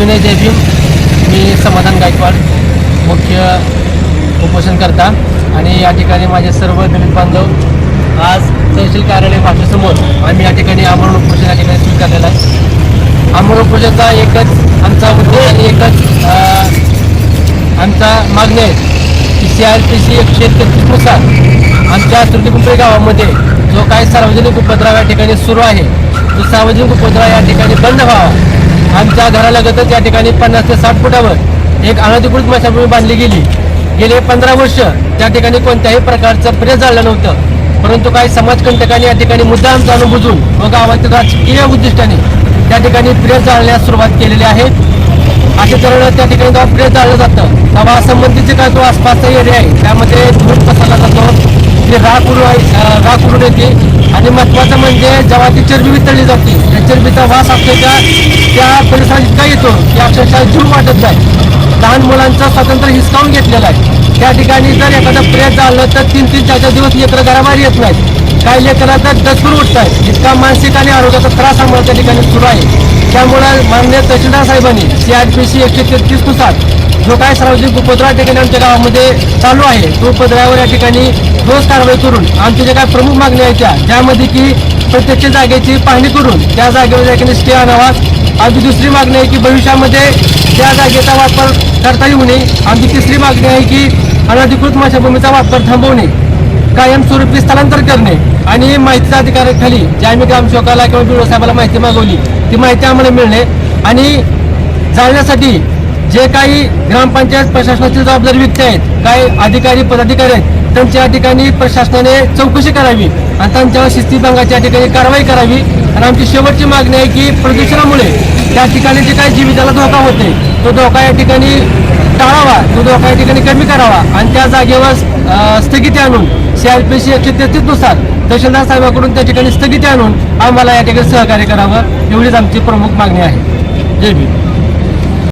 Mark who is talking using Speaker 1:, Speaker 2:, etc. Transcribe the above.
Speaker 1: विनय जयभीम मी समाधान गायकवाड मुख्य उपोषणकर्ता आणि या ठिकाणी माझे सर्व दलित बांधव आज तहसील कार्यालय भाषेसमोर आम्ही या ठिकाणी आमरण उपोषण या ठिकाणी स्वीकारलेलं आहे. आमरण उपोषणचा एकच आमचा उद्देश आणि एकच आमचा मागणी आहे की सी आर पी सी एकशे तेहतीसनुसार आमच्या तृतीपिंपरी गावामध्ये जो काही सार्वजनिक उपद्रव या ठिकाणी सुरू आहे तो सार्वजनिक उपद्रव या ठिकाणी बंद व्हावा. आमच्या घरालगतच या ठिकाणी पन्नास ते साठ फुटावर. एक अनधिकृत मशाभूमी बांधली गेली. गेले पंधरा वर्ष त्या ठिकाणी कोणत्याही प्रकारचं प्रेस झालं नव्हतं. परंतु काही समाजकंटकांनी या ठिकाणी मुद्दा आमचा बुजून व गावातील राजकीय उद्दिष्टाने त्या ठिकाणी प्रेस जाळण्यास सुरुवात केलेली आहे. अशा तऱ्हेनं त्या ठिकाणी जेव्हा प्रेस जाळलं जातं. तेव्हा संबंधितचे काय जो आसपासचा एरिया आहे. त्यामध्ये धूर पसरला जातो. ती राख उडू राख उडून येते आणि महत्वाचं म्हणजे जेव्हा ती चरबी वितळली जाते त्या चरबीचा वास असतो त्या परिसरात इतका येतो की अक्षरशः जीव वाटत नाही. लहान मुलांचा स्वातंत्र्य हिसकावून घेतलेला आहे. त्या ठिकाणी जर एखादं प्रेत झालं तर तीन तीन चार चार दिवस लेकरं घराबाहेर येत नाहीत. काही लेकरांना तर दचकून उठत आहेत इतका मानसिक आणि आरोग्याचा त्रास आम्हाला त्या ठिकाणी सुरू आहे. त्यामुळे माननीय तहसीलदार साहेबांनी सी आर पी सी एकशे तेहतीसनुसार जो काय सार्वजनिक उपद्रव या ठिकाणी आमच्या गावामध्ये चालू आहे. तो उपद्रवावर या ठिकाणी रोज कारवाई करून आमच्या ज्या काही प्रमुख मागण्या आहेत त्या ज्यामध्ये की प्रत्यक्ष जागेची पाहणी करून त्या जागेवर या ठिकाणी स्टे आणावा. आमची दुसरी मागणी आहे की भविष्यामध्ये त्या जागेचा वापर करता येऊ नये. आमची तिसरी मागणी आहे की अनधिकृत माशाभूमीचा वापर थांबवणे कायमस्वरूपी स्थलांतर करणे. आणि माहितीच्या अधिकाराखाली जे आम्ही ग्रामसेवकाला किंवा बिडो साहेबाला माहिती मागवली ती माहिती आम्हाला मिळणे. आणि जाळण्यासाठी जे काही ग्रामपंचायत प्रशासनाची जबाबदारी व्यक्ती आहेत काही अधिकारी पदाधिकारी आहेत त्यांच्या ठिकाणी प्रशासनाने चौकशी करावी आणि त्यांच्यावर शिस्तीभंगाची या ठिकाणी कारवाई करावी. आणि आमची शेवटची मागणी आहे की प्रदूषणामुळे त्या ठिकाणी जे काही जीविताला धोका होते तो धोका या ठिकाणी टाळावा तो धोका या ठिकाणी कमी करावा. आणि त्या जागेवर स्थगिती आणून सीआरपीसी पी सी एकशे तेहतीसनुसार तहसीलदार साहेबांकडून त्या ठिकाणी स्थगिती आणून आम्हाला या ठिकाणी सहकार्य करावं एवढीच आमची प्रमुख मागणी आहे. जय भीम.